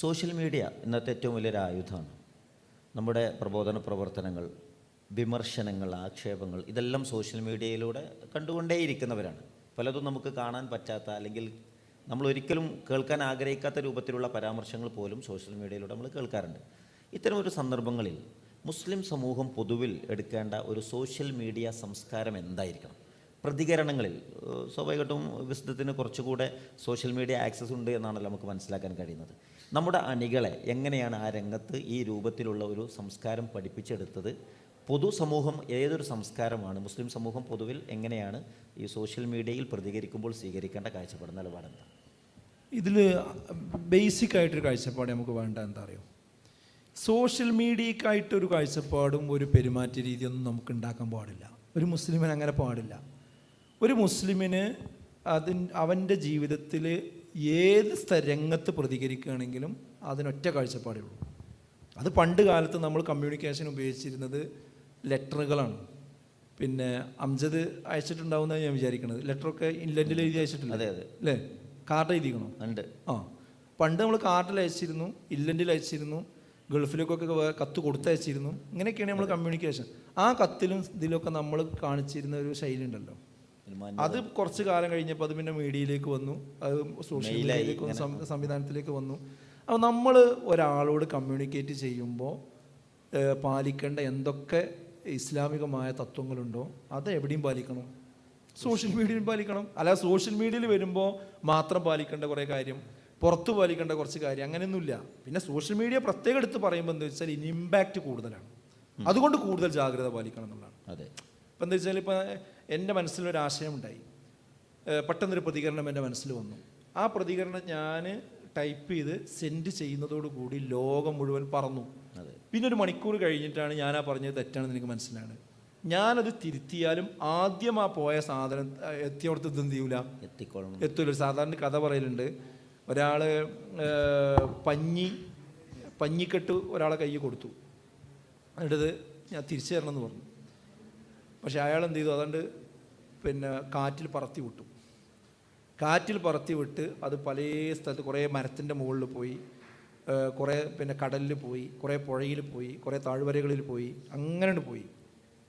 Social media ഇന്നത്തെ ഏറ്റവും വലിയൊരു ആയുധമാണ്. നമ്മുടെ പ്രബോധന പ്രവർത്തനങ്ങൾ വിമർശനങ്ങൾ ആക്ഷേപങ്ങൾ ഇതെല്ലാം സോഷ്യൽ മീഡിയയിലൂടെ കണ്ടുകൊണ്ടേയിരിക്കുന്നവരാണ്. പലതും നമുക്ക് കാണാൻ പറ്റാത്ത അല്ലെങ്കിൽ നമ്മൾ ഒരിക്കലും കേൾക്കാൻ ആഗ്രഹിക്കാത്ത രൂപത്തിലുള്ള പരാമർശങ്ങൾ പോലും സോഷ്യൽ മീഡിയയിലൂടെ നമ്മൾ കേൾക്കാറുണ്ട്. ഇത്തരം ഒരു സന്ദർഭങ്ങളിൽ മുസ്ലിം സമൂഹം പൊതുവിൽ എടുക്കേണ്ട ഒരു സോഷ്യൽ മീഡിയ സംസ്കാരം എന്തായിരിക്കണം? പ്രതികരണങ്ങളിൽ സ്വാഭാവികമായിട്ടും വിശുദ്ധത്തിന് കുറച്ചുകൂടെ സോഷ്യൽ മീഡിയ ആക്സസ് ഉണ്ട് എന്നാണല്ലോ നമുക്ക് മനസ്സിലാക്കാൻ കഴിയുന്നത്. നമ്മുടെ അണികളെ എങ്ങനെയാണ് ആ രംഗത്ത് ഈ രൂപത്തിലുള്ള ഒരു സംസ്കാരം പഠിപ്പിച്ചെടുത്തത്? പൊതുസമൂഹം ഏതൊരു സംസ്കാരമാണ്? മുസ്ലിം സമൂഹം പൊതുവിൽ എങ്ങനെയാണ് ഈ സോഷ്യൽ മീഡിയയിൽ പ്രതികരിക്കുമ്പോൾ സ്വീകരിക്കേണ്ട കാഴ്ചപ്പാട് നിലപാടെന്താ ഇതിൽ ബേസിക് ആയിട്ടൊരു കാഴ്ചപ്പാട് നമുക്ക് വേണ്ട എന്താ അറിയോ? സോഷ്യൽ മീഡിയക്കായിട്ടൊരു കാഴ്ചപ്പാടും ഒരു പെരുമാറ്റ രീതിയൊന്നും നമുക്ക് ഉണ്ടാക്കാൻ പാടില്ല. ഒരു മുസ്ലിമിന് അങ്ങനെ പാടില്ല. ഒരു മുസ്ലിമിന് അതിൻ അവന്റെ ജീവിതത്തിൽ ഏത് രംഗത്ത് പ്രതികരിക്കുകയാണെങ്കിലും അതിനൊറ്റ കാഴ്ചപ്പാടേ ഉള്ളൂ അത് പണ്ട് കാലത്ത് നമ്മൾ കമ്മ്യൂണിക്കേഷൻ ഉപയോഗിച്ചിരുന്നത് ലെറ്ററുകളാണ്. പിന്നെ അംജദ് അയച്ചിട്ടുണ്ടാവുമെന്നാണ് ഞാൻ വിചാരിക്കുന്നത് ലെറ്ററൊക്കെ ഇൻലൻഡിൽ എഴുതി അയച്ചിട്ടില്ല അതെ അതെ. അല്ലേ? കാർഡ് എഴുതിക്കണോ? ഉണ്ട്. ആ. പണ്ട് നമ്മൾ കാർഡിൽ അയച്ചിരുന്നു ഇൻലൻഡിൽ അയച്ചിരുന്നു ഗൾഫിലേക്കൊക്കെ കത്ത് കൊടുത്തയച്ചിരുന്നു. ഇങ്ങനെയൊക്കെയാണ് നമ്മൾ കമ്മ്യൂണിക്കേഷൻ ആ കത്തിലും ഇതിലൊക്കെ നമ്മൾ കാണിച്ചിരുന്ന ഒരു ശൈലി ഉണ്ടല്ലോ. അത് കുറച്ച് കാലം കഴിഞ്ഞപ്പോൾ അത് പിന്നെ മീഡിയയിലേക്ക് വന്നു. അത് സോഷ്യൽ മീഡിയയിലേക്ക് വന്നു സംവിധാനത്തിലേക്ക് വന്നു. അപ്പോൾ നമ്മൾ ഒരാളോട് കമ്മ്യൂണിക്കേറ്റ് ചെയ്യുമ്പോൾ പാലിക്കേണ്ട എന്തൊക്കെ ഇസ്ലാമികമായ തത്വങ്ങളുണ്ടോ അത് എവിടെയും പാലിക്കണം. സോഷ്യൽ മീഡിയയിൽ പാലിക്കണം. അല്ല സോഷ്യൽ മീഡിയയിൽ വരുമ്പോൾ മാത്രം പാലിക്കേണ്ട കുറേ കാര്യം പുറത്ത് പാലിക്കേണ്ട കുറച്ച് കാര്യം അങ്ങനെയൊന്നുമില്ല. പിന്നെ സോഷ്യൽ മീഡിയ പ്രത്യേകം എടുത്ത് പറയുമ്പോൾ എന്താ വെച്ചാൽ ഇനി ഇമ്പാക്റ്റ് കൂടുതലാണ് അതുകൊണ്ട് കൂടുതൽ ജാഗ്രത പാലിക്കണം എന്നുള്ളതാണ്. അതെ. ഇപ്പം എന്താ വെച്ചാൽ ഇപ്പം എന്റെ മനസ്സിലൊരു ആശയം ഉണ്ടായി ഏഹ് പെട്ടെന്നൊരു പ്രതികരണം എന്റെ മനസ്സിൽ വന്നു. ആ പ്രതികരണം ഞാൻ ടൈപ്പ് ചെയ്ത് സെൻഡ് ചെയ്യുന്നതോടുകൂടി ലോകം മുഴുവൻ പറന്നു. പിന്നെ ഒരു മണിക്കൂർ കഴിഞ്ഞിട്ടാണ് ഞാൻ ആ പറഞ്ഞത് തെറ്റാണെന്ന് എനിക്ക് മനസ്സിലാണ്. ഞാനത് തിരുത്തിയാലും ആദ്യം ആ പോയ സാധനം എത്തിയോടത്ത് എന്ത് ചെയ്യൂല? എത്തിക്കോളണം എത്തൂല. സാധാരണ കഥ പറയലുണ്ട്. ഒരാൾ പഞ്ഞി പഞ്ഞിക്കെട്ട് ഒരാളെ കൈ കൊടുത്തു. എന്നിട്ടത് ഞാൻ തിരിച്ചു തരണമെന്ന് പറഞ്ഞു. പക്ഷെ അയാൾ എന്ത് ചെയ്തു അതുകൊണ്ട് പിന്നെ കാറ്റിൽ പറത്തി വിട്ടു. കാറ്റിൽ പറത്തി വിട്ട് അത് പല സ്ഥലത്ത് കുറേ മരത്തിന്റെ മുകളിൽ പോയി കുറേ പിന്നെ കടലിൽ പോയി കുറേ പുഴയിൽ പോയി കുറേ താഴ്വരകളിൽ പോയി അങ്ങനെ പോയി.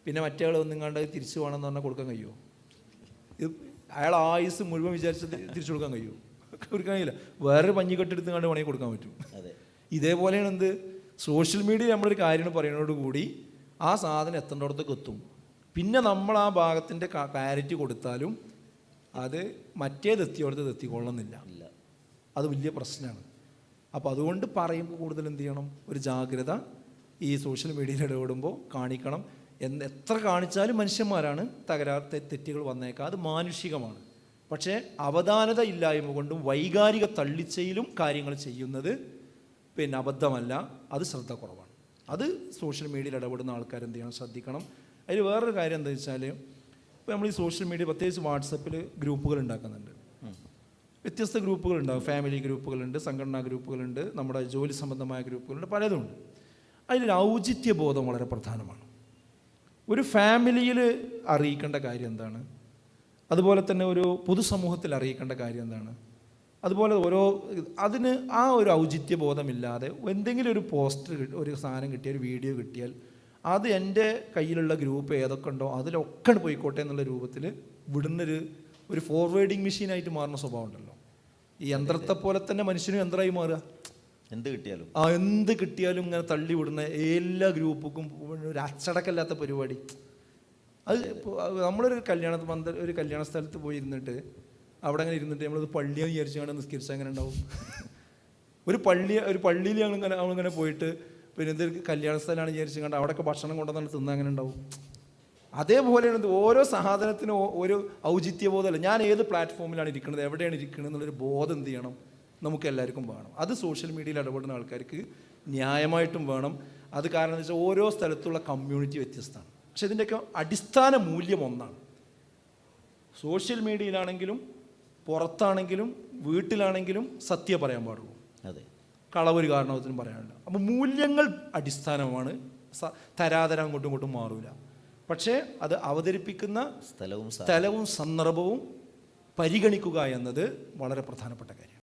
പിന്നെ മറ്റേ ആൾ ഒന്നിങ്ങാണ്ട് തിരിച്ചു വേണമെന്ന് പറഞ്ഞാൽ കൊടുക്കാൻ കഴിയുമോ? ഇത് അയാൾ ആയുസ് മുഴുവൻ വിചാരിച്ച് തിരിച്ചു കൊടുക്കാൻ കഴിയുമോ? കൊടുക്കാൻ കഴിയില്ല. വേറൊരു പഞ്ഞിക്കെട്ടെടുത്ത് കണ്ട് വേണമെങ്കിൽ കൊടുക്കാൻ പറ്റും. ഇതേപോലെയാണ് എന്ത്? സോഷ്യൽ മീഡിയ നമ്മളൊരു കാര്യമാണ് പറയുന്നതോടുകൂടി ആ സാധനം എത്തേണ്ടടത്തേക്ക് എത്തും. പിന്നെ നമ്മൾ ആ ഭാഗത്തിന്റെ ക്ലാരിറ്റി കൊടുത്താലും അത് മറ്റേത് എത്തിയോടത്ത് എത്തിക്കൊള്ളുന്നില്ല. ഇല്ല. അത് വലിയ പ്രശ്നമാണ്. അപ്പോൾ അതുകൊണ്ട് പറയുമ്പോൾ കൂടുതൽ എന്ത് ചെയ്യണം? ഒരു ജാഗ്രത ഈ സോഷ്യൽ മീഡിയയിൽ ഇടപെടുമ്പോൾ കാണിക്കണം. എന്ന് എത്ര കാണിച്ചാലും മനുഷ്യന്മാരാണ് തകരാർ തെറ്റുകൾ വന്നേക്കാം. അത് മാനുഷികമാണ്. പക്ഷേ അവധാനത ഇല്ലായ്മ കൊണ്ടും വൈകാരിക തള്ളിച്ചയിലും കാര്യങ്ങൾ ചെയ്യുന്നത് പിന്നെ അബദ്ധമല്ല. അത് ശ്രദ്ധ കുറവാണ്. അത് സോഷ്യൽ മീഡിയയിൽ ഇടപെടുന്ന ആൾക്കാർ എന്ത് ചെയ്യണം? ശ്രദ്ധിക്കണം. അതിൽ വേറൊരു കാര്യം എന്താ വെച്ചാൽ ഇപ്പോൾ നമ്മൾ ഈ സോഷ്യൽ മീഡിയ പ്രത്യേകിച്ച് വാട്സപ്പിൽ ഗ്രൂപ്പുകൾ ഉണ്ടാക്കുന്നുണ്ട്. വ്യത്യസ്ത ഗ്രൂപ്പുകൾ ഉണ്ടാകും ഫാമിലി ഗ്രൂപ്പുകളുണ്ട് സംഘടനാ ഗ്രൂപ്പുകളുണ്ട് നമ്മുടെ ജോലി സംബന്ധമായ ഗ്രൂപ്പുകളുണ്ട് പലതുമുണ്ട് അതിൽ ഔചിത്യ ബോധം വളരെ പ്രധാനമാണ്. ഒരു ഫാമിലിയിൽ അറിയിക്കേണ്ട കാര്യം എന്താണ്? അതുപോലെ തന്നെ ഒരു പൊതുസമൂഹത്തിൽ അറിയിക്കേണ്ട കാര്യം എന്താണ്? അതുപോലെ ഓരോ അതിന് ആ ഒരു ഔചിത്യ ബോധമില്ലാതെ എന്തെങ്കിലും ഒരു പോസ്റ്റർ ഒരു സാധനം കിട്ടിയ ഒരു വീഡിയോ കിട്ടിയാൽ അത് എന്റെ കയ്യിലുള്ള ഗ്രൂപ്പ് ഏതൊക്കെ ഉണ്ടോ അതിലൊക്കെ പോയിക്കോട്ടെ എന്നുള്ള രൂപത്തിൽ വിടുന്നൊരു ഒരു ഫോർവേഡിങ് മെഷീനായിട്ട് മാറുന്ന സ്വഭാവം ഉണ്ടല്ലോ. ഈ യന്ത്രത്തെ പോലെ തന്നെ മനുഷ്യനും യന്ത്രമായി മാറുക. എന്ത് കിട്ടിയാലും. ആ എന്ത് കിട്ടിയാലും ഇങ്ങനെ തള്ളി വിടുന്ന എല്ലാ ഗ്രൂപ്പുക്കും ഒരു അച്ചടക്കമില്ലാത്ത പരിപാടി. അത് നമ്മളൊരു കല്യാണ പന്ത ഒരു കല്യാണ സ്ഥലത്ത് പോയി ഇരുന്നിട്ട് അവിടെ അങ്ങനെ ഇരുന്നിട്ട് നമ്മളത് പള്ളിയെന്ന് വിചാരിച്ചാണ് നിസ്കരിച്ചാൽ അങ്ങനെ ഉണ്ടാവും. ഒരു പള്ളി ഒരു പള്ളിയിൽ ഞങ്ങളിങ്ങനെ അവളിങ്ങനെ പോയിട്ട് പിന്നെ എന്തൊരു കല്യാണ സ്ഥലമാണ് വിചാരിച്ചു കണ്ട് അവിടെയൊക്കെ ഭക്ഷണം കൊണ്ടുവന്നാണ് തിന്നാൻ അങ്ങനെ ഉണ്ടാവും. അതേപോലെയാണ് ഓരോ സാധനത്തിനും ഒരു ഔചിത്യബോധമല്ല. ഞാൻ ഏത് പ്ലാറ്റ്ഫോമിലാണ് ഇരിക്കുന്നത് എവിടെയാണ് ഇരിക്കുന്നത് എന്നുള്ളൊരു ബോധം എന്ത് ചെയ്യണം? നമുക്ക് എല്ലാവർക്കും വേണം. അത് സോഷ്യൽ മീഡിയയിൽ ഇടപെടുന്ന ആൾക്കാർക്ക് ന്യായമായിട്ടും വേണം. അത് കാരണം എന്ന് വെച്ചാൽ ഓരോ സ്ഥലത്തുള്ള കമ്മ്യൂണിറ്റി വ്യത്യസ്തമാണ്. പക്ഷെ ഇതിന്റെയൊക്കെ അടിസ്ഥാന മൂല്യം ഒന്നാണ്. സോഷ്യൽ മീഡിയയിലാണെങ്കിലും പുറത്താണെങ്കിലും വീട്ടിലാണെങ്കിലും സത്യം പറയാൻ പാടുള്ളൂ. അതെ. കളവൊരു കാരണവത്തിനും പറയാനില്ല. അപ്പോൾ മൂല്യങ്ങൾ അടിസ്ഥാനമാണ്. സ- തരാതരം അങ്ങോട്ടും ഇങ്ങോട്ടും മാറൂല. പക്ഷേ അത് അവതരിപ്പിക്കുന്ന സ്ഥലവും സ്ഥലവും സന്ദർഭവും പരിഗണിക്കുക എന്നത് വളരെ പ്രധാനപ്പെട്ട കാര്യം.